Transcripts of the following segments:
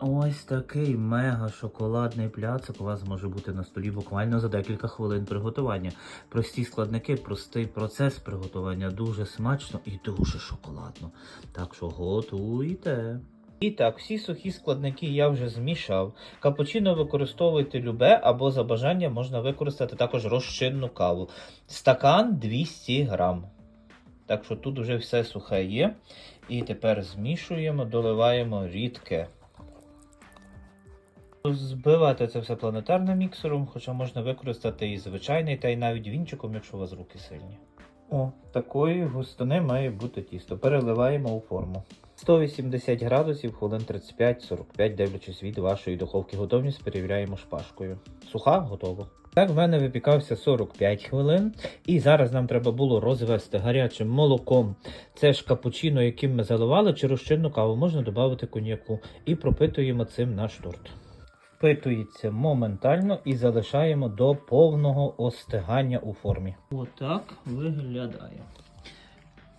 Ось такий мега шоколадний пляцок у вас може бути на столі буквально за декілька хвилин приготування. Прості складники, простий процес приготування, дуже смачно і дуже шоколадно. Так що готуйте. І так, всі сухі складники я вже змішав. Капучино використовуйте любе або за бажанням можна використати також розчинну каву. Стакан 200 грам. Так що тут вже все сухе є. І тепер змішуємо, доливаємо рідке. Збивати це все планетарним міксером, хоча можна використати і звичайний, та й навіть вінчиком, якщо у вас руки сильні. О, такої густини має бути тісто. Переливаємо у форму. 180 градусів, хвилин 35-45, дивлячись від вашої духовки. Готовність перевіряємо шпажкою. Суха, готово. Так, в мене випікався 45 хвилин, і зараз нам треба було розвести гарячим молоком. Це ж капучино, яким ми заливали, чи розчинну каву, можна додати коньяку. І пропитуємо цим наш торт. Впитується моментально і залишаємо до повного остигання у формі. Отак виглядає.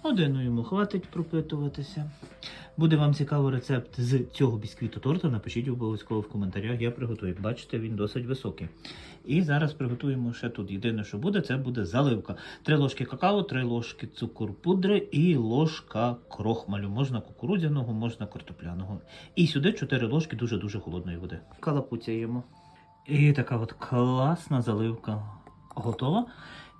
Один йому хватить пропитуватися. Буде вам цікавий рецепт з цього бісквіту торта, напишіть обов'язково в коментарях, я приготую. Бачите, він досить високий. І зараз приготуємо ще тут. Єдине, що буде, це буде заливка. Три ложки какао, три ложки цукор пудри і ложка крохмалю. Можна кукурудзяного, можна картопляного. І сюди 4 ложки дуже-дуже холодної води. Калапуцяємо. І така от класна заливка готова.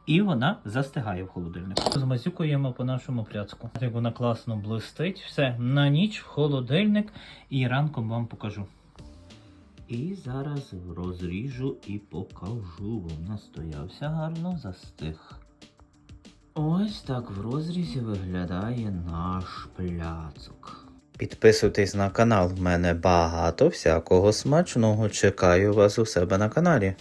І вона застигає в холодильнику. Змазюкуємо по нашому пляцку. Як вона класно блистить. Все, на ніч в холодильник і ранком вам покажу. І зараз розріжу і покажу. Бо настоявся гарно, застиг. Ось так в розрізі виглядає наш пляцок. Підписуйтесь на канал, в мене багато всякого смачного. Чекаю вас у себе на каналі.